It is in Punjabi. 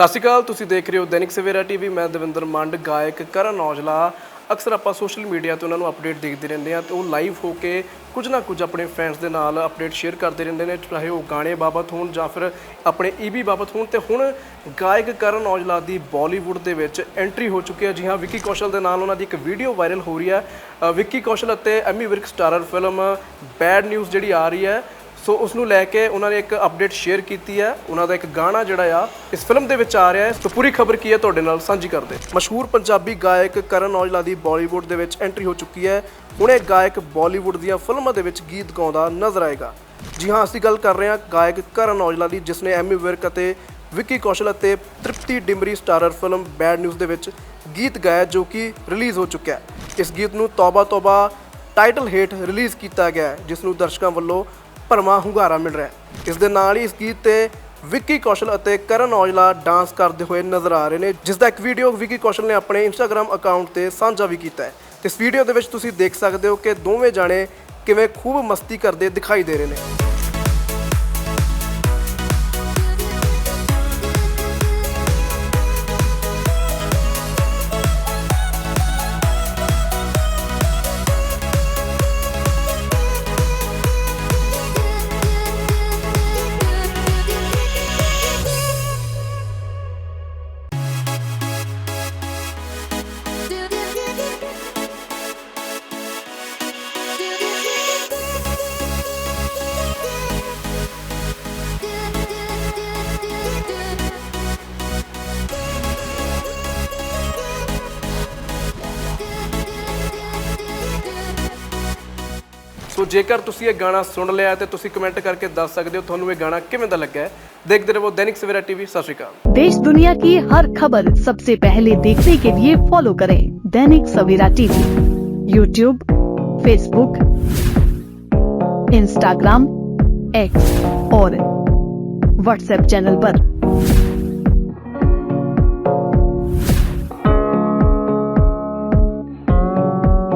ਸਤਿ ਸ਼੍ਰੀ ਅਕਾਲ, ਤੁਸੀਂ ਦੇਖ ਰਹੇ ਹੋ ਦੈਨਿਕ ਸਵੇਰਾ ਟੀਵੀ। ਮੈਂ ਦਵਿੰਦਰ ਮੰਡ, ਗਾਇਕ ਕਰਨ ਔਜਲਾ। ਅਕਸਰ ਆਪਾਂ ਸੋਸ਼ਲ ਮੀਡੀਆ ਤੇ ਉਹਨਾਂ ਨੂੰ ਅਪਡੇਟ ਦੇਖਦੇ ਰਹਿੰਦੇ ਆ ਤੇ ਉਹ ਲਾਈਵ ਹੋ ਕੇ ਕੁਝ ਨਾ ਕੁਝ ਆਪਣੇ ਫੈਨਸ ਦੇ ਨਾਲ ਅਪਡੇਟ ਸ਼ੇਅਰ ਕਰਦੇ ਰਹਿੰਦੇ ਨੇ, ਚਾਹੇ ਉਹ ਗਾਣੇ ਬਾਬਤ ਹੋਣ ਜਾਂ ਫਿਰ ਆਪਣੇ ਈਬੀ ਬਾਬਤ ਹੋਣ। ਤੇ ਹੁਣ ਗਾਇਕ ਕਰਨ ਔਜਲਾ ਦੀ ਬਾਲੀਵੁੱਡ ਦੇ ਵਿੱਚ ਐਂਟਰੀ ਹੋ ਚੁੱਕੀ ਹੈ। ਜੀ ਹਾਂ, ਵਿੱਕੀ ਕੌਸ਼ਲ ਦੇ ਨਾਲ ਉਹਨਾਂ ਦੀ ਇੱਕ ਵੀਡੀਓ ਵਾਇਰਲ ਹੋ ਰਹੀ ਹੈ। ਵਿੱਕੀ ਕੌਸ਼ਲ ਅਤੇ Ammy Virk starrer film Bad News ਜਿਹੜੀ ਆ ਰਹੀ ਹੈ। ਸੋ ਉਸ ਨੂੰ ਲੈ ਕੇ ਉਹਨਾਂ ਨੇ ਇੱਕ ਅਪਡੇਟ ਸ਼ੇਅਰ ਕੀਤੀ ਹੈ। ਉਹਨਾਂ ਦਾ ਇੱਕ ਗਾਣਾ ਜਿਹੜਾ ਆ, ਇਸ ਫਿਲਮ ਦੇ ਵਿੱਚ ਆ ਰਿਹਾ ਹੈ। ਸੋ ਪੂਰੀ ਖਬਰ ਕੀ ਹੈ ਤੁਹਾਡੇ ਨਾਲ ਸਾਂਝੀ ਕਰਦੇ। ਮਸ਼ਹੂਰ ਪੰਜਾਬੀ ਗਾਇਕ ਕਰਨ ਔਜਲਾ ਦੀ ਬਾਲੀਵੁੱਡ ਦੇ ਵਿੱਚ ਐਂਟਰੀ ਹੋ ਚੁੱਕੀ ਹੈ। ਹੁਣ ਇਹ ਗਾਇਕ ਬਾਲੀਵੁੱਡ ਦੀਆਂ ਫਿਲਮਾਂ ਦੇ ਵਿੱਚ ਗੀਤ ਗਾਉਂਦਾ ਨਜ਼ਰ ਆਏਗਾ। ਜੀ ਹਾਂ, ਅਸੀਂ ਗੱਲ ਕਰ ਰਹੇ ਹਾਂ ਗਾਇਕ ਕਰਨ ਔਜਲਾ ਦੀ, ਜਿਸ ਨੇ ਐਮੀ ਵਿਰਕ ਅਤੇ ਵਿੱਕੀ ਕੌਸ਼ਲ ਅਤੇ Tripti Dimri starrer film Bad News ਦੇ ਵਿੱਚ ਗੀਤ ਗਾਇਆ, ਜੋ ਕਿ ਰਿਲੀਜ਼ ਹੋ ਚੁੱਕਿਆ ਹੈ। ਇਸ ਗੀਤ ਨੂੰ ਤੌਬਾ ਤੌਬਾ ਟਾਈਟਲ ਹੇਠ ਰਿਲੀਜ਼ ਕੀਤਾ ਗਿਆ ਜਿਸ ਨੂੰ ਦਰਸ਼ਕਾਂ ਵੱਲੋਂ ਭਰਵਾਂ ਹੁੰਗਾਰਾ ਮਿਲ ਰਿਹਾ ਹੈ। ਇਸ ਦੇ ਨਾਲ ਹੀ ਇਸ ਗੀਤ ਤੇ ਵਿੱਕੀ ਕੌਸ਼ਲ ਅਤੇ ਕਰਨ ਔਜਲਾ ਡਾਂਸ ਕਰਦੇ ਹੋਏ ਨਜ਼ਰ ਆ ਰਹੇ ਨੇ, ਜਿਸ ਦਾ ਇੱਕ ਵੀਡੀਓ ਵਿੱਕੀ ਕੌਸ਼ਲ ਨੇ ਆਪਣੇ ਇੰਸਟਾਗ੍ਰam ਅਕਾਊਂਟ ਤੇ ਸਾਂਝਾ ਵੀ ਕੀਤਾ ਹੈ। ਇਸ ਵੀਡੀਓ ਦੇ ਵਿੱਚ ਤੁਸੀਂ ਦੇਖ ਸਕਦੇ ਹੋ ਕਿ ਦੋਵੇਂ ਜਾਣੇ ਕਿਵੇਂ ਖੂਬ ਮਸਤੀ ਕਰਦੇ ਦਿਖਾਈ ਦੇ ਰਹੇ ਨੇ। ਸੋ ਜੇਕਰ ਤੁਸੀਂ ਇਹ ਗਾਣਾ ਸੁਣ ਲਿਆ ਤੇ ਤੁਸੀਂ ਕਮੈਂਟ ਕਰਕੇ ਦੱਸ ਸਕਦੇ ਹੋ ਤੁਹਾਨੂੰ ਇਹ ਗਾਣਾ ਕਿਵੇਂ ਦਾ ਲੱਗਾ ਹੈ ਦੇਖਦੇ ਰਹੋ ਦੈਨਿਕ ਸਵੇਰਾ ਟੀਵੀ ਸਤਿ ਸ਼੍ਰੀ ਅਕਾਲ देश दुनिया की हर खबर सबसे पहले देखने के लिए फॉलो करें Dainik Savera TV YouTube Facebook Instagram X और व्हाट्सएप चैनल पर।